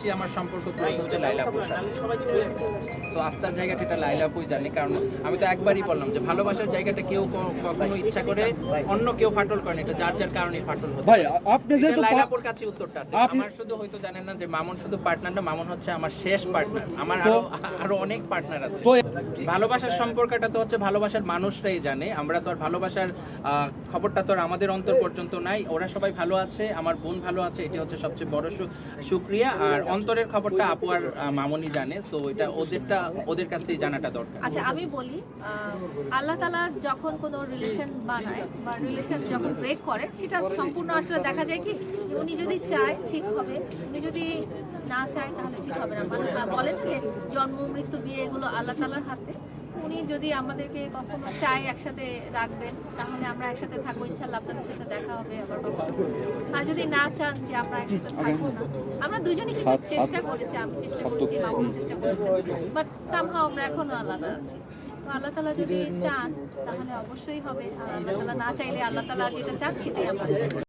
সবচেয়ে আমার সম্পর্ক ক্লোজ হচ্ছে লাইলাপুর সাথে। তো আস্থার জায়গাটা এটা লাইলাপুই জানি কারণ আমি তো একবারই বললাম যে ভালোবাসার জায়গাটা কেউ কখনো ইচ্ছা করে অন্য কেউ ফাটল করে না এটা যার যার কারণে ফাটল হচ্ছে। ভাই আপনি যেহেতু লাইলাপুর কাছে উত্তরটা আছে। আমার শুধু হয়তো জানেন না যে মামুন শুধু পার্টনার না মামুন হচ্ছে আমার শেষ পার্টনার। আমার আরও আরও অনেক পার্টনার আছে। তো ভালোবাসার সম্পর্কটা তো হচ্ছে ভালোবাসার মানুষরাই জানে। আমরা তো আর ভালোবাসার আহ, খবরটা তো আর আমাদের অন্তর পর্যন্ত নাই। ওরা সবাই ভালো আছে আমার বোন ভালো আছে এটা হচ্ছে সবচেয়ে বড় সুক্রিয়া। আর অন্তরের খবরটা আপু আর মামনি জানে তো এটা ওদেরটা ওদের কাছ থেকে জানাটা দরকার। আচ্ছা আমি বলি আল্লাহ তালা যখন কোনো রিলেশন বানায় বা রিলেশন যখন ব্রেক করে সেটা সম্পূর্ণ আসলে দেখা যায় কি উনি যদি চায় ঠিক হবে। উনি যদি না চায় তাহলে ঠিক হবে না। মানে বলে না যে জন্ম মৃত্যু বিয়ে এগুলো আল্লাহ তালার হাতে। উনি যদি আমাদেরকে কখনো চায় একসাথে রাখবেন তাহলে আমরা একসাথে থাকব। ইনশাল্লাহ আপনাদের সাথে দেখা হবে আবার কখনো। আর যদি না চান যে আমরা একসাথে থাকব না আমরা দুজনে কিন্তু চেষ্টা করেছি আমি চেষ্টা করেছি মামুন চেষ্টা করেছে। বাট সামহাও আমরা এখনও আলাদা আছি। তো আল্লাহ তালা যদি চান তাহলে অবশ্যই হবে। আর আল্লাহ তালা না চাইলে আল্লাহ তালা যেটা চান সেটাই আমরা